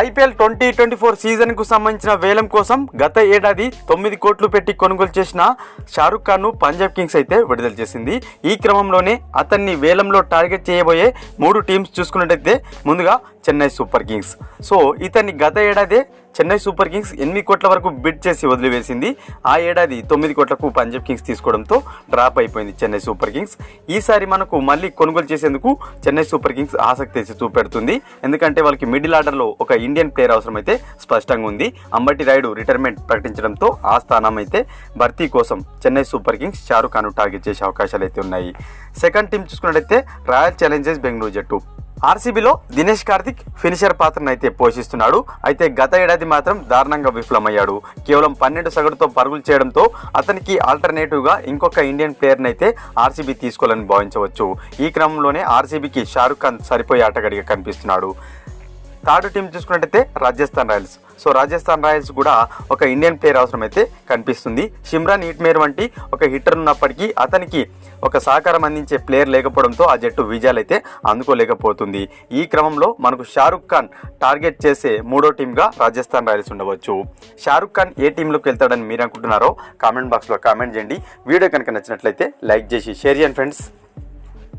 IPL twenty twenty four సీజన్కు సంబంధించిన వేలం కోసం గత ఏడాది తొమ్మిది కోట్లు పెట్టి కొనుగోలు చేసిన షారుఖ్ ఖాన్ను పంజాబ్ కింగ్స్ అయితే విడుదల చేసింది. ఈ క్రమంలోనే అతన్ని వేలంలో టార్గెట్ చేయబోయే మూడు టీమ్స్ చూసుకున్నట్టయితే ముందుగా చెన్నై సూపర్ కింగ్స్. సో ఇతన్ని గత ఏడాదే చెన్నై సూపర్ కింగ్స్ ఎనిమిది కోట్ల వరకు బిడ్ చేసి వదిలివేసింది. ఆ ఏడాది తొమ్మిది కోట్లకు పంజాబ్ కింగ్స్ తీసుకోవడంతో డ్రాప్ అయిపోయింది చెన్నై సూపర్ కింగ్స్. ఈసారి మనకు మళ్ళీ కొనుగోలు చేసేందుకు చెన్నై సూపర్ కింగ్స్ ఆసక్తి అయితే చూపెడుతుంది. ఎందుకంటే వాళ్ళకి మిడిల్ ఆర్డర్లో ఒక ఇండియన్ ప్లేయర్ అవసరం అయితే స్పష్టంగా ఉంది. అంబటి రాయుడు రిటైర్మెంట్ ప్రకటించడంతో ఆ స్థానం అయితే భర్తీ కోసం Chennai Super Kings Shahrukh Khan target చేసే అవకాశాలు అయితే ఉన్నాయి. సెకండ్ టీం చూసుకున్నట్టయితే రాయల్ ఛాలెంజర్స్ బెంగళూరు జట్టు. ఆర్సీబీలో దినేష్ కార్తిక్ ఫినిషర్ పాత్రను అయితే పోషిస్తున్నాడు. అయితే గత ఏడాది మాత్రం దారుణంగా విఫలమయ్యాడు. కేవలం పన్నెండు సగటుతో పరుగులు చేయడంతో అతనికి ఆల్టర్నేటివ్గా ఇంకొక ఇండియన్ ప్లేయర్ని అయితే ఆర్సీబీ తీసుకోవాలని భావించవచ్చు. ఈ క్రమంలోనే ఆర్సీబీకి షారుఖ్ ఖాన్ సరిపోయే ఆటగాడిగా కనిపిస్తున్నాడు. థర్డ్ టీం చూసుకున్నట్టయితే Rajasthan Royals. So Rajasthan Royals కూడా ఒక ఇండియన్ ప్లేయర్ అవసరం అయితే కనిపిస్తుంది. షిమ్రాన్ ఈట్మేర్ వంటి ఒక హిట్టర్ ఉన్నప్పటికీ అతనికి ఒక సహకారం అందించే ప్లేయర్ లేకపోవడంతో ఆ జట్టు విజయాలు అయితే అందుకోలేకపోతుంది. ఈ క్రమంలో మనకు షారుఖ్ ఖాన్ టార్గెట్ చేసే మూడో టీంగా రాజస్థాన్ రాయల్స్ ఉండవచ్చు. షారుఖ్ ఖాన్ ఏ టీంలోకి వెళ్తాడని మీరు అనుకుంటున్నారో కామెంట్ బాక్స్లో కామెంట్ చేయండి. వీడియో కనుక నచ్చినట్లయితే లైక్ చేసి షేర్ చేయండి ఫ్రెండ్స్.